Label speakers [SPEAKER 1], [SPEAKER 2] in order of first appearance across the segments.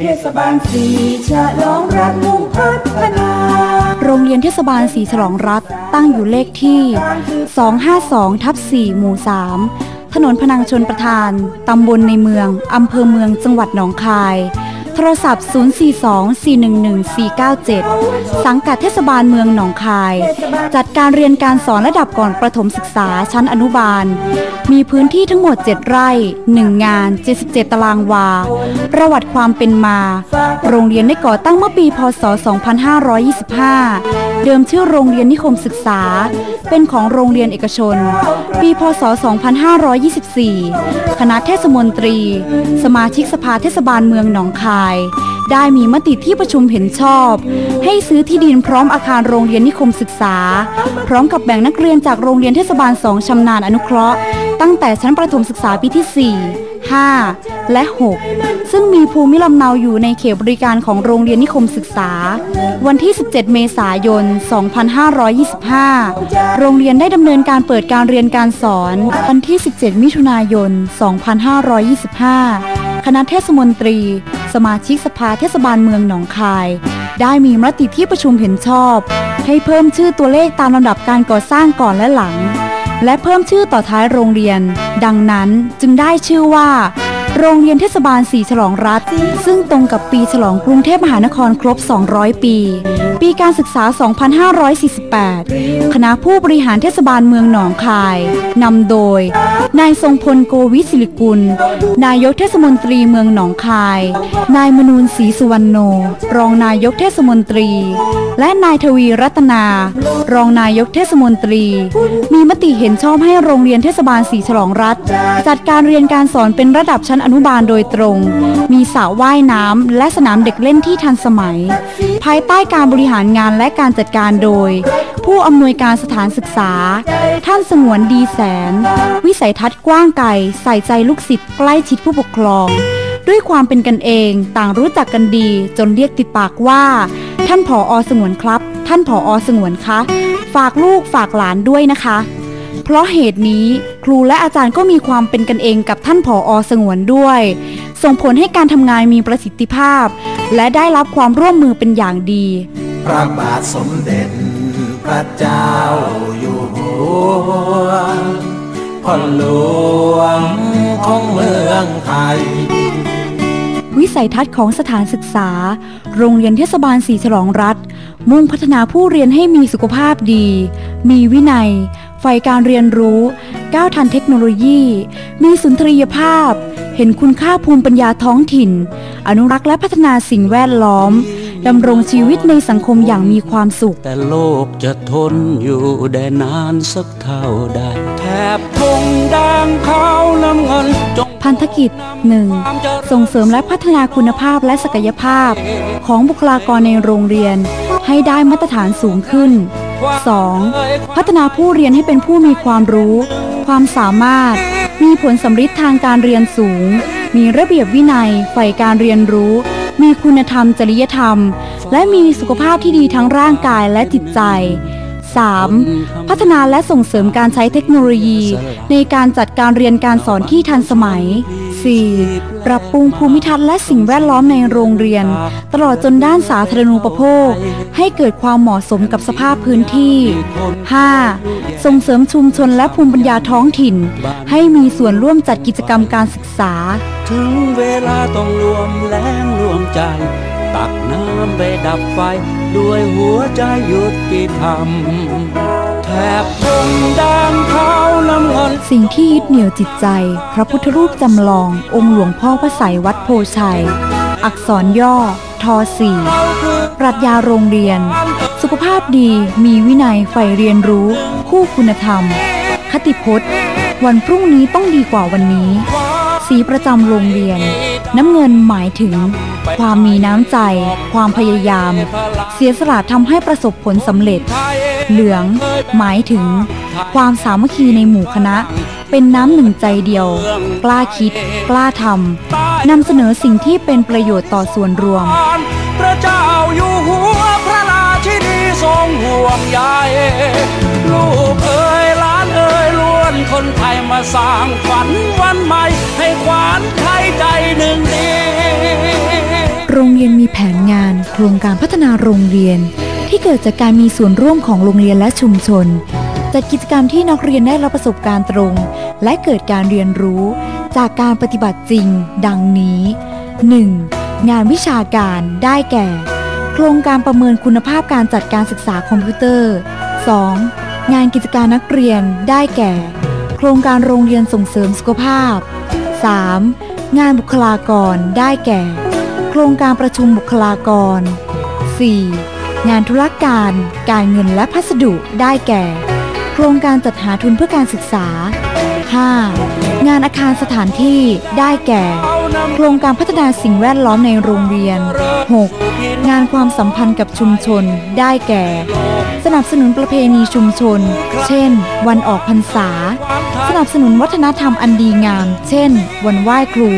[SPEAKER 1] เทศบาลสีฉลองรัฐมุ่งพัฒนา
[SPEAKER 2] โรงเรียนเทศบาลสีฉลองรัฐตั้งอยู่เลขที่ 252 ทับ 4 หมู่ 3 ถนนพนังชนประทาน ตำบลในเมือง อำเภอเมืองจังหวัดหนองคาย โทรศัพท์ 042-411-497 สังกัดเทศบาลเมืองหนองคาย จัดการเรียนการสอนระดับก่อนประถมศึกษาชั้นอนุบาล มีพื้นที่ทั้งหมด 7 ไร่ 1 งาน 77 ตารางวา ประวัติความเป็นมา โรงเรียนได้ก่อตั้งเมื่อปี พศ 2525 เดิมชื่อโรงเรียนนิคมศึกษา เป็นของโรงเรียนเอกชน ปี พศ 2524 คณะเทศมนตรี สมาชิกสภาเทศบาลเมืองหนองคายได้มีมติที่ประชุมเห็นชอบ ให้ซื้อที่ดินพร้อมอาคารโรงเรียนนิคมศึกษา พร้อมกับแบ่งนักเรียนจากโรงเรียนเทศบาลสองชำนาญอนุเคราะห์ ตั้งแต่ชั้นประถมศึกษาปีที่ 4 5 และ 6 ซึ่งมีภูมิลำเนาอยู่ในเขตบริการของโรงเรียนนิคมศึกษา วันที่ 17 เมษายน 2525 โรงเรียนได้ดำเนินการเปิดการเรียนการสอนวันที่ 17 มิถุนายน 2525 คณะเทศมนตรี สมาชิกสภาเทศบาลเมืองหนองคาย ได้มีมติที่ประชุมเห็นชอบ ให้เพิ่มชื่อตัวเลขตามลำดับการก่อสร้างก่อนและหลัง และเพิ่มชื่อต่อท้ายโรงเรียน ดังนั้นจึงได้ชื่อว่า โรงเรียนเทศบาลสีฉลองรัฐ ซึ่งตรงกับปีฉลองกรุงเทพมหานครครบ 200 ปี ปีการศึกษา 2548 คณะผู้บริหารเทศบาลเมืองหนองคาย นำโดย นายทรงพลโกวิศิริกุล นายกเทศมนตรีเมืองหนองคาย นายมนูนศรีสุวรรณโน รองนายกเทศมนตรี และนายทวีรัตนา รองนายกเทศมนตรี มีมติเห็นชอบให้โรงเรียนเทศบาลสีฉลองรัฐ จัดการเรียนการสอนเป็นระดับชั้นอนุบาลโดยตรง มีสระว่ายน้ำและสนามเด็กเล่นที่ทันสมัย ภายใต้การบริหารงานและการจัดการโดย ผู้อำนวยการสถานศึกษา ท่านสงวนดีแสน วิสัยทัศน์กว้างไกลใส่ใจลูกศิษย์ใกล้ชิดผู้ปกครอง ด้วยความเป็นกันเองต่างรู้จักกันดีจนเรียกติดปากว่า ท่านผออสงวนครับ ท่านผออสงวนคะ ฝากลูกฝากหลานด้วยนะคะ เพราะเหตุนี้ครูและอาจารย์ก็มีความเป็นกันเองกับท่านผออสงวนด้วย ส่งผลให้การทำงานมีประสิทธิภาพ และได้รับความร่วมมือเป็นอย่างดี
[SPEAKER 3] พระบาทสมเด็จพระเจ้าอยู่หัวพ่อหลวงของเมืองไทย
[SPEAKER 2] วิสัยทัศน์ของสถานศึกษา โรงเรียนเทศบาลสีฉลองรัฐ มุ่งพัฒนาผู้เรียนให้มีสุขภาพดี มีวินัยใฝ่การเรียนรู้ ก้าวทันเทคโนโลยี มีสุนทรียภาพ เห็นคุณค่าภูมิปัญญาท้องถิ่น อนุรักษ์และพัฒนาสิ่งแวดล้อมดำรงชีวิตในสังคมอย่างมีความสุข
[SPEAKER 4] แต่โลกจะทนอยู่ได้นานสักเท่าใดแถบทงแดงขาวน้ำเงินจง
[SPEAKER 2] พันธกิจ 1. ส่งเสริมและพัฒนาคุณภาพและศักยภาพ ของบุคลากรในโรงเรียน ให้ได้มาตรฐานสูงขึ้น 2. พัฒนาผู้เรียนให้เป็นผู้มีความรู้ ความสามารถ มีผลสำฤทธิ์ทางการเรียนสูง มีระเบียบวินัยใฝ่การเรียนรู้ มีคุณธรรมจริยธรรม และมีสุขภาพที่ดีทั้งร่างกายและจิตใจ 3. พัฒนาและส่งเสริมการใช้เทคโนโลยี ในการจัดการเรียนการสอนที่ทันสมัย 4. ปรับปรุงภูมิทัศน์และสิ่งแวดล้อมในโรงเรียน ตลอดจนด้านสาธารณูปโภค ให้เกิดความเหมาะสมกับสภาพพื้นที่ 5. ส่งเสริมชุมชนและภูมิปัญญาท้องถิ่น ให้มีส่วนร่วมจัดกิจกรรมการศึกษา
[SPEAKER 4] ถึงเวลาต้องรวมแรงรวมใจ ตักน้ำไปดับไฟ ด้วยหัวใจยุติธรรมแถบทงแดงขาวน้ำเงิน
[SPEAKER 2] สิ่งที่ยึดเหนี่ยวจิตใจ พระพุทธรูปจำลอง องค์หลวงพ่อพระไสยวัดโพชัย อักษรย่อทอสี่ปรัชญาโรงเรียน สุขภาพดีมีวินัยใฝ่เรียนรู้ คู่คุณธรรม คติพจน์ วันพรุ่งนี้ต้องดีกว่าวันนี้ สีประจำโรงเรียน น้ำเงินหมายถึง ความมีน้ำใจ ความพยายาม เสียสละทำให้ประสบผลสำเร็จ เหลือง หมายถึง ความสามัคคีในหมู่คณะ เป็นน้ำหนึ่งใจเดียว กล้าคิด กล้าทำนำเสนอสิ่งที่เป็นประโยชน์ต่อส่วนรวม
[SPEAKER 4] พระเจ้าอยู่หัวพระราชินีทรงห่วงใยลูกเอ๋ยหลานเอ๋ยล้วนคนไทยมาสร้างฝันวันใหม่ให้ขวาน ไทยใจหนึ่งเดี
[SPEAKER 2] ยนมีแผนงาน โครงการพัฒนาโรงเรียน ที่เกิดจากการมีส่วนร่วมของโรงเรียนและชุมชน จัดกิจกรรมที่นักเรียนได้รับประสบการณ์ตรง และเกิดการเรียนรู้ จากการปฏิบัติจริง ดังนี้ 1. งานวิชาการได้แก่ โครงการประเมินคุณภาพการจัดการศึกษาคอมพิวเตอร์ 2. งานกิจการนักเรียนได้แก่ โครงการโรงเรียนส่งเสริมสุขภาพ 3. งานบุคลากรได้แก่ ครงการประชุมบุคลากร 4. งานธุรการ การเงินและพัสดุได้แก่ โครงการจัดหาทุนเพื่อการศึกษา 5. งานอาคารสถานที่ได้แก่ โครงการพัฒนาสิ่งแวดล้อมในโรงเรียน 6. งานความสัมพันธ์กับชุมชน ได้แก่ สนับสนุนประเพณีชุมชน เช่น วันออกพรรษา สนับสนุนวัฒนธรรมอันดีงาม เช่น วันไหว้ครู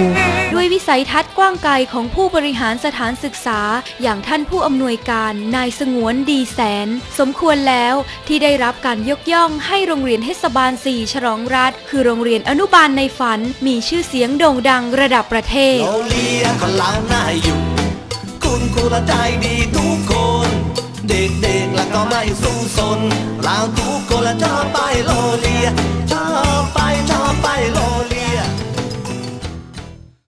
[SPEAKER 5] ด้วยวิสัยทัศน์กว้างไกลของผู้บริหารสถานศึกษา อย่างท่านผู้อำนวยการนายสงวนดีแสน สมควรแล้วที่ได้รับการยกย่องให้โรงเรียนเทศบาล4ฉลองรัฐ คือโรงเรียนอนุบาลในฝัน มีชื่อเสียงโด่งดังระดับประเทศ
[SPEAKER 6] เราเลี้ยงคนเราหน้าอยู่คุณครูละใจดีทุกคน เด็กๆล้วก็ไม่สู้สนเราทุกคนละชอบไปโลเลียชอบไปชอบไปโล